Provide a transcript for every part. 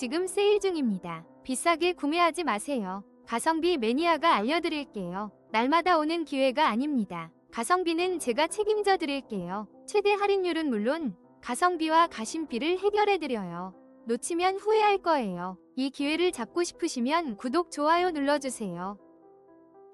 지금 세일 중입니다. 비싸게 구매하지 마세요. 가성비 매니아가 알려드릴게요. 날마다 오는 기회가 아닙니다. 가성비는 제가 책임져 드릴게요. 최대 할인율은 물론 가성비와 가심비를 해결해 드려요. 놓치면 후회할 거예요. 이 기회를 잡고 싶으시면 구독, 좋아요 눌러주세요.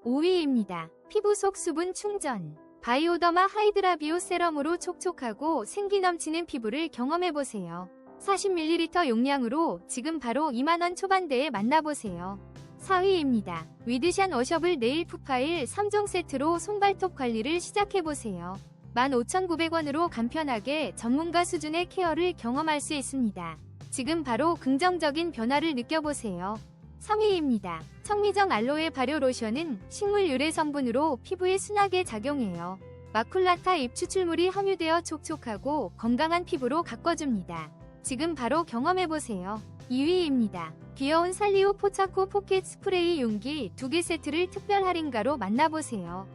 5위입니다. 피부 속 수분 충전. 바이오더마 하이드라비오 세럼으로 촉촉하고 생기 넘치는 피부를 경험해보세요. 40ml 용량으로 지금 바로 2만원 초반대에 만나보세요. 4위입니다. 위드샨 워셔블 네일 푸파일 3종 세트로 손발톱 관리를 시작해보세요. 15,900원으로 간편하게 전문가 수준의 케어를 경험할 수 있습니다. 지금 바로 긍정적인 변화를 느껴보세요. 3위입니다. 청미정 알로에 발효 로션은 식물 유래 성분으로 피부에 순하게 작용해요. 마쿨라타 잎 추출물이 함유되어 촉촉하고 건강한 피부로 가꿔줍니다. 지금 바로 경험해보세요. 2위입니다. 귀여운 살리오 포차코 포켓 스프레이 용기 2개 세트를 특별 할인가로 만나보세요.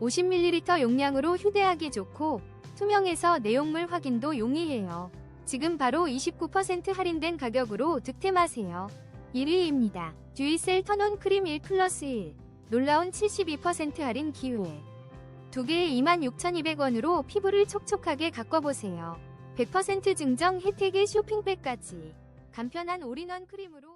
50ml 용량으로 휴대하기 좋고 투명해서 내용물 확인도 용이해요. 지금 바로 29% 할인된 가격으로 득템하세요. 1위입니다. 듀이셀 턴온 크림 1 플러스 1 놀라운 72% 할인 기회 두 개에 26,200원으로 피부를 촉촉하게 가꿔보세요. 100% 증정 혜택의 쇼핑백까지 간편한 올인원 크림으로